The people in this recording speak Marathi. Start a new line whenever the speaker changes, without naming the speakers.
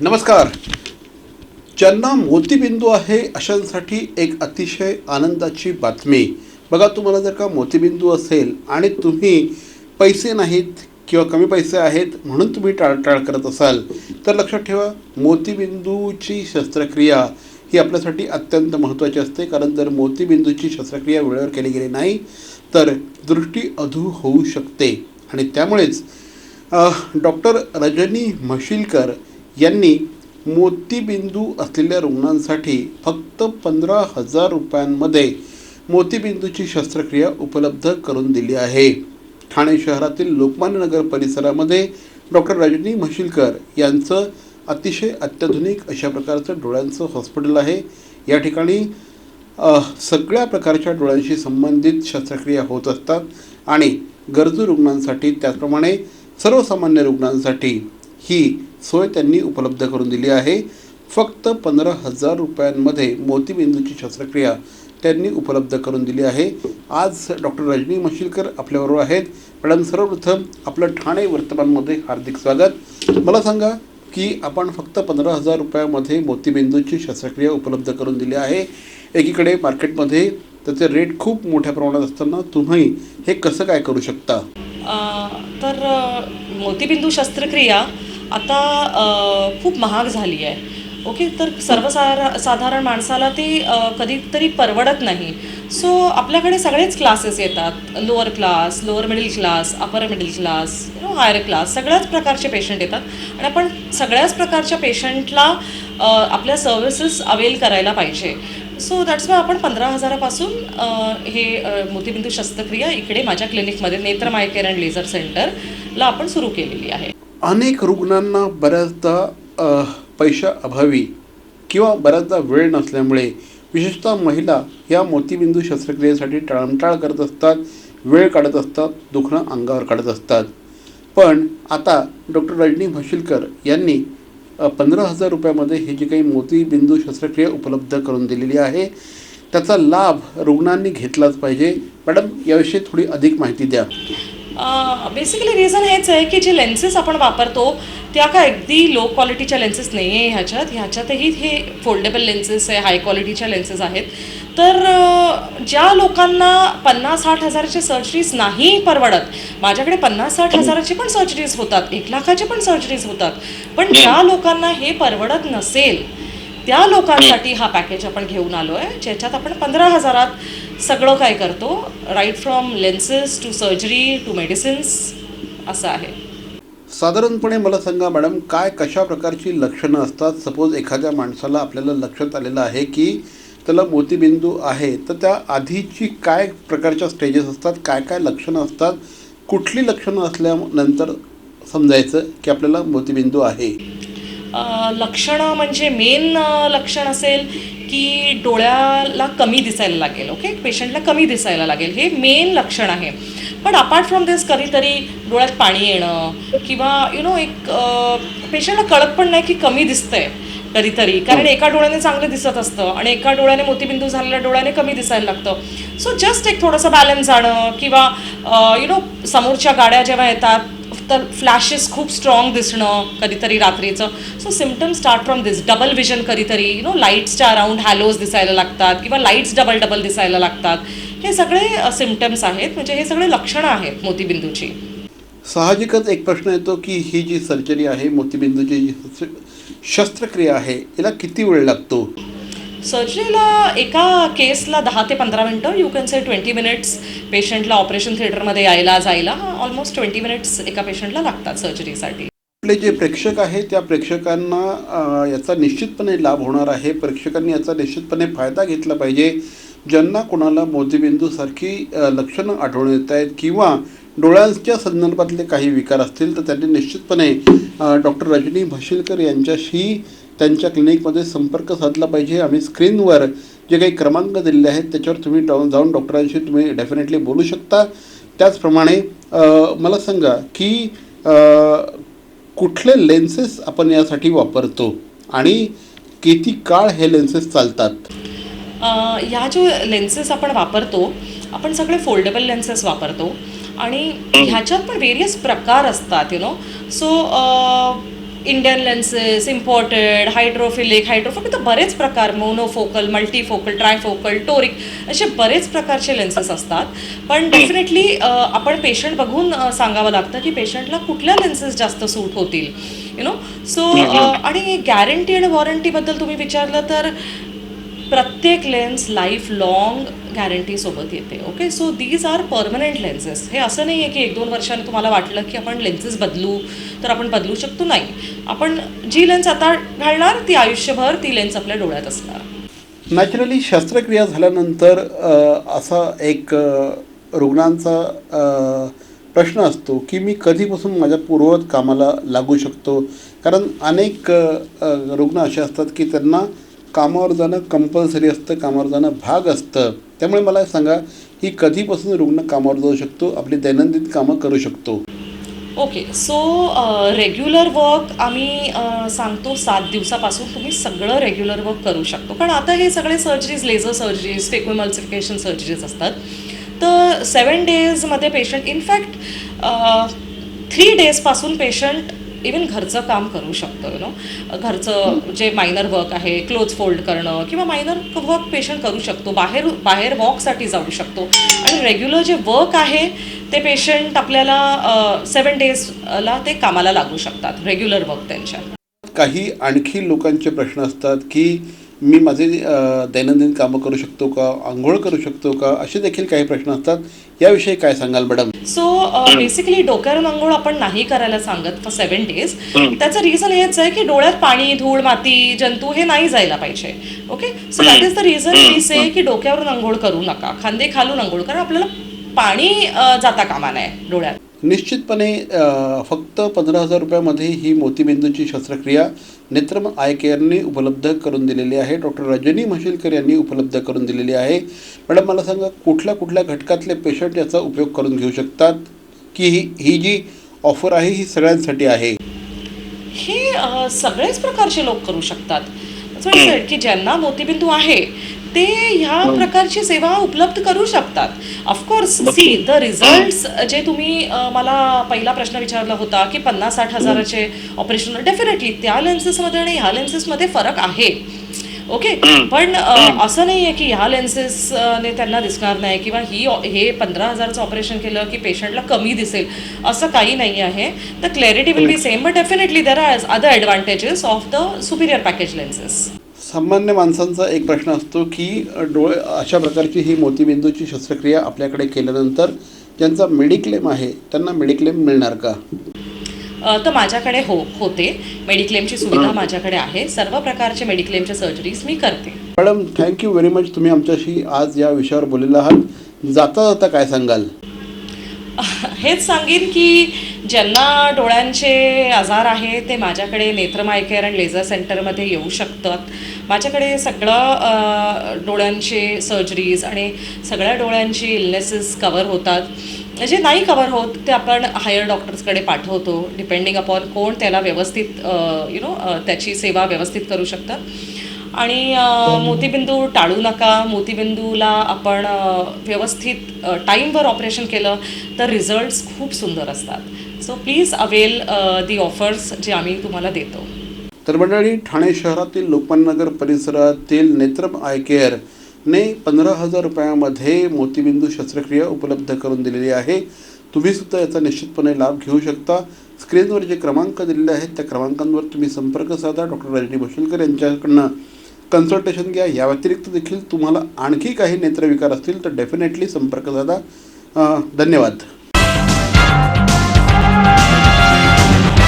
नमस्कार. ज्यांना मोतीबिंदू आहे अशांसाठी एक अतिशय आनंदाची बातमी. बघा तुम्हाला जर का मोतीबिंदू असेल आणि तुम्ही पैसे नाहीत किंवा कमी पैसे आहेत म्हणून तुम्ही टाळटाळ करत असाल तर लक्षात ठेवा मोतीबिंदूची शस्त्रक्रिया ही आपल्यासाठी अत्यंत महत्त्वाची असते. कारण जर मोतीबिंदूची शस्त्रक्रिया वेळेवर केली गेली नाही तर दृष्टी अधू होऊ शकते. आणि त्यामुळेच डॉक्टर रजनी म्हशीलकर यांनी मोतीबिंदू असलेल्या रुग्णांसाठी फक्त पंधरा हजार रुपयांमध्ये मोतीबिंदूची शस्त्रक्रिया उपलब्ध करून दिली आहे. ठाणे शहरातील लोकमान्य नगर परिसरामध्ये डॉक्टर रजनी म्हशीलकर यांचं अतिशय अत्याधुनिक अशा प्रकारचं डोळ्यांचं हॉस्पिटल आहे. या ठिकाणी सगळ्या प्रकारच्या डोळ्यांशी संबंधित शस्त्रक्रिया होत असतात आणि गरजू रुग्णांसाठी त्याचप्रमाणे सर्वसामान्य रुग्णांसाठी ही सोय त्यांनी उपलब्ध करून दिली आहे. फक्त पंधरा हजार रुपयांमध्ये मोतीबिंदूची शस्त्रक्रिया त्यांनी उपलब्ध करून दिली आहे. आज डॉक्टर रजनी मशिलकर आपल्याबरोबर आहेत. मॅडम सर्वप्रथम आपलं ठाणे वर्तमानमध्ये हार्दिक स्वागत. मला सांगा की आपण फक्त पंधरा हजार रुपयामध्ये मोतीबिंदूची शस्त्रक्रिया उपलब्ध करून दिली आहे. एकीकडे मार्केटमध्ये त्याचे रेट खूप मोठ्या प्रमाणात असताना तुम्ही हे कसं काय करू शकता?
तर मोतीबिंदू शस्त्रक्रिया आता खूप महाग झाली आहे. ओके तर सर्वसारा साधारण माणसाला ती कधीतरी परवडत नाही. सो आपल्याकडे सगळेच क्लासेस येतात. Lower class lower middle class upper middle class no higher class सगळ्याच प्रकारचे पेशंट येतात. आणि आपण सगळ्याच प्रकारच्या पेशंटला आपल्या सर्व्हिसेस अवेल करायला पाहिजे. सो दॅट्स वाय आपण पंधरा हजारापासून हे मोतीबिंदू शस्त्रक्रिया इकडे माझ्या क्लिनिकमध्ये नेत्र मायकेअर अँड लेझर सेंटरला आपण सुरू केलेली आहे.
अनेक रुग्णांना बऱ्याचदा पैशा अभावी किंवा बऱ्याचदा वेळ नसल्यामुळे विशेषतः महिला या मोतीबिंदू शस्त्रक्रियेसाठी टाळमटाळ करत असतात वेळ काढत असतात दुखणं अंगावर काढत असतात. पण आता डॉक्टर रजनी म्हशीलकर यांनी पंधरा हजार रुपयामध्ये ही जी काही मोतीबिंदू शस्त्रक्रिया उपलब्ध करून दिलेली आहे त्याचा लाभ रुग्णांनी घेतलाच पाहिजे. मॅडम याविषयी थोडी अधिक माहिती द्या.
बेसिकली रिझन हेच आहे की जे लेन्सेस आपण वापरतो त्या का अगदी लो क्वालिटीच्या लेन्सेस नाही आहे ह्याच्यात. ह्याच्यातही हे फोल्डेबल लेन्सेस आहे हाय क्वालिटीच्या लेन्सेस आहेत. तर ज्या लोकांना पन्नास साठ हजाराचे सर्जरीज नाही परवडत माझ्याकडे पन्नास साठ हजाराची पण सर्जरीज होतात एक लाखाचे पण सर्जरीज होतात. पण ज्या लोकांना हे परवडत नसेल त्या लोकांसाठी हा पॅकेज आपण घेऊन आलो आहे ज्याच्यात आपण पंधरा हजारात सगळं काय करतो? Right from lenses to surgery to medicines असं आहे.
साधारणपणे मला सांगा मॅडम काय कशा प्रकारची लक्षणं असतात? सपोज एखाद्या माणसाला आपल्याला लक्षात आलेलं आहे की त्याला मोतीबिंदू आहे तर त्या आधीची काय प्रकारच्या स्टेजेस असतात? काय काय लक्षणं असतात? कुठली लक्षणं असल्यानंतर समजायचं की आपल्याला मोतीबिंदू आहे?
लक्षणं म्हणजे मेन लक्षण असेल की डोळ्याला कमी दिसायला लागेल ओके पेशंटला कमी दिसायला लागेल. हे मेन लक्षण आहे. पण अपार्ट फ्रॉम दिस कधीतरी डोळ्यात पाणी येणं किंवा यु नो एक पेशंटला कळत पण नाही की कमी दिसतंय कधीतरी. कारण एका डोळ्याने चांगलं दिसत असतं आणि एका डोळ्याने मोतीबिंदू झालेल्या डोळ्याने कमी दिसायला लागतं. सो जस्ट एक थोडंसं बॅलन्स जाणं किंवा यु नो समोरच्या गाड्या जेव्हा येतात तर फ्लॅशेस खूप स्ट्रॉंग दिसणं कधीतरी रात्रीचं. So symptom start from this double vision कधीतरी यु नो लाईट्सच्या अराउंड हॅलोज दिसायला लागतात किंवा लाईट्स डबल डबल दिसायला लागतात. हे सगळे सिमटम्स आहेत. म्हणजे हे सगळे लक्षणं आहेत मोतीबिंदूची.
साहजिकच एक प्रश्न येतो की ही जी सर्जरी आहे मोतीबिंदूची जी शस्त्रक्रिया आहे याला किती वेळ लागतो?
सर्जरीला एका केसला दहा ते पंधरा मिनटं you can say twenty minutes पेशंटला ऑपरेशन थिएटरमध्ये यायला जायला ऑलमोस्ट ट्वेंटी मिनिट्स एका पेशंटला लागतात सर्जरीसाठी
आपले जे प्रेक्षक आहे त्या प्रेक्षकांना याचा निश्चितपणे लाभ होणार आहे. प्रेक्षकांनी याचा निश्चितपणे फायदा घेतला पाहिजे. ज्यांना कोणाला मोतीबिंदूसारखी लक्षणं आढळून येत आहेत किंवा डोळ्यांच्या संदर्भातले काही विकार असतील तर त्यांनी निश्चितपणे डॉक्टर रजनी म्हशीलकर यांच्याशी त्यांच्या क्लिनिकमध्ये संपर्क साधला पाहिजे. आम्ही स्क्रीनवर जे काही क्रमांक दिलेले आहेत त्याच्यावर तुम्ही जाऊन जाऊन डॉक्टरांशी तुम्ही डेफिनेटली बोलू शकता. त्याचप्रमाणे मला सांगा की कुठले लेन्सेस आपण यासाठी वापरतो आणि किती काळ हे लेन्सेस चालतात?
ह्या जो लेन्सेस आपण वापरतो आपण सगळे फोल्डेबल लेन्सेस वापरतो आणि ह्याच्यात पण वेरियस प्रकार असतात you know so Indian lenses imported hydrophilic hydrophobic तर बरेच प्रकार मोनोफोकल मल्टीफोकल ट्रायफोकल टोरिक असे बरेच प्रकारचे लेन्सेस असतात. पण डेफिनेटली आपण पेशंट बघून सांगावं लागतं की पेशंटला कुठल्या लेन्सेस जास्त सूट होतील? यु नो सो आणि गॅरंटी आणि वॉरंटीबद्दल तुम्ही विचारलं तर प्रत्येक लेन्स लाईफ लॉंग गॅरंटीसोबत येते okay so these are permanent lenses हे असं नाही आहे की एक दोन वर्षांनी तुम्हाला वाटलं की आपण लेन्सेस बदलू तर आपण बदलू शकतो नाही. आपण जी लेन्स आता घालणार ती आयुष्यभर ती लेन्स आपल्या डोळ्यात असणार.
नॅचरली शस्त्रक्रिया झाल्यानंतर असा एक रुग्णांचा प्रश्न असतो की मी कधीपासून माझ्या पूर्ववत कामाला लागू शकतो? कारण अनेक रुग्ण असे असतात की त्यांना कामावर जाणं कंपल्सरी असतं कामावर जाणं भाग असतं. त्यामुळे मला सांगा की कधीपासून रुग्ण कामावर जाऊ शकतो? आपली दैनंदिन कामं करू शकतो.
ओके सो रेग्युलर वर्क आम्ही सांगतो सात दिवसापासून तुम्ही सगळं रेग्युलर वर्क करू शकतो. कारण आता हे सगळे surgeries laser surgeries phacoemulsification surgeries असतात. तर सेवन डेजमध्ये पेशंट इनफॅक्ट थ्री डेजपासून पेशंट इवन घरचं काम करू शकतो यु नो घरचं जे मायनर वर्क आहे क्लोथ फोल्ड करणं किंवा मायनर वर्क पेशंट करू शकतो. बाहेर बाहेर वॉकसाठी जाऊ शकतो. आणि रेग्युलर जे वर्क आहे ते पेशंट आपल्याला सेवन डेजला ते कामाला लागू शकतात. रेग्युलर वर्क त्यांच्या.
काही आणखी लोकांचे प्रश्न असतात की मी माझे दैनंदिन कामं करू शकतो का? आंघोळ करू शकतो का? असे देखील काही प्रश्न असतात. याविषयी काय सांगाल मॅडम?
सो बेसिकली डोक्यावरून अंघोळ आपण नाही करायला सांगत फॉर सेवन डेज त्याचं रिझन हेच आहे की डोळ्यात पाणी धूळ माती जंतू हे नाही जायला पाहिजे. Okay so that is the reason me say की डोक्यावरून अंघोळ करू नका. खांदे खालून अंघोळ कारण आपल्याला पाणी जाता कामा नये डोळ्यात.
निश्चितपणे फक्त पंधरा हजार रुपयामध्ये ही मोतीबिंदूची शस्त्रक्रिया नेत्रम आय केअरने उपलब्ध करून दिलेली आहे. डॉक्टर रजनी म्हशीलकर यांनी उपलब्ध करून दिलेली आहे. मॅडम मला सांगा कुठल्या कुठल्या घटकातले पेशंट याचा उपयोग करून घेऊ शकतात? की ही ही जी ऑफर आहे ही सगळ्यांसाठी आहे?
हे सगळेच प्रकारचे लोक करू शकतात. की ज्यांना मोतीबिंदू आहे ते ह्या प्रकारची सेवा उपलब्ध करू शकतात. ऑफकोर्स सी द रिझल्ट जे तुम्ही मला पहिला प्रश्न विचारला होता की पन्नास साठ हजाराचे ऑपरेशन डेफिनेटली त्या लेन्सेसमध्ये आणि ह्या लेन्सेसमध्ये फरक आहे. ओके पण असं नाही आहे की ह्या लेन्सेसने त्यांना दिसणार नाही किंवा ही हे पंधरा हजारचं ऑपरेशन केलं की पेशंटला कमी दिसेल असं काही नाही आहे. तर clarity will be same but definitely there are other advantages of the superior package lenses
सामान्य माणसांचा एक प्रश्न असतो की डोळे अशा प्रकारची ही मोतीबिंदूची शस्त्रक्रिया आपल्याकडे केल्यानंतर ज्यांचा मेडिक्लेम आहे त्यांना मेडिक्लेम मिळणार का?
तर माझ्याकडे हो होते. मेडिक्लेमची सुविधा माझ्याकडे आहे. सर्व प्रकारचे मेडिक्लेमच्या सर्जरीज मी करते.
मॅडम थँक्यू व्हेरी मच तुम्ही आमच्याशी आज या विषयावर बोललेला आहात. जाता जाता काय सांगाल?
हेच सांगेन की ज्यांना डोळ्यांचे आजार आहे ते माझ्याकडे Netram eye care and laser सेंटरमध्ये येऊ शकतात. माझ्याकडे सगळं डोळ्यांचे सर्जरीज आणि सगळ्या डोळ्यांची इलनेसेस कवर होतात. जे नाही कवर होत ते आपण हायर डॉक्टर्सकडे पाठवतो डिपेंडिंग अपॉन कोण त्याला व्यवस्थित यु नो त्याची सेवा व्यवस्थित करू शकतात. आणि मोतीबिंदू टाळू नका. मोतीबिंदूला आपण व्यवस्थित टाईमवर ऑपरेशन केलं तर रिझल्ट्स खूप सुंदर असतात. So please avail the offers जे आम्ही तुम्हाला देतो.
तर मंडळी ठाणे शहरातील लोकमान्यनगर परिसरातील नेत्रम आय ने पंधरा हजार रुपयामध्ये मोतीबिंदू शस्त्रक्रिया उपलब्ध करून दिलेली आहे. तुम्ही सुद्धा याचा निश्चितपणे लाभ घेऊ शकता. स्क्रीनवर जे क्रमांक दिलेले आहेत त्या क्रमांकांवर तुम्ही संपर्क साधा. डॉक्टर रजनी भोशलकर यांच्याकडनं कन्सल्टेशन घ्या. या व्यतिरिक्त देखील तुम्हाला आणखी काही नेत्रविकार असतील तर डेफिनेटली संपर्क साधा. धन्यवाद.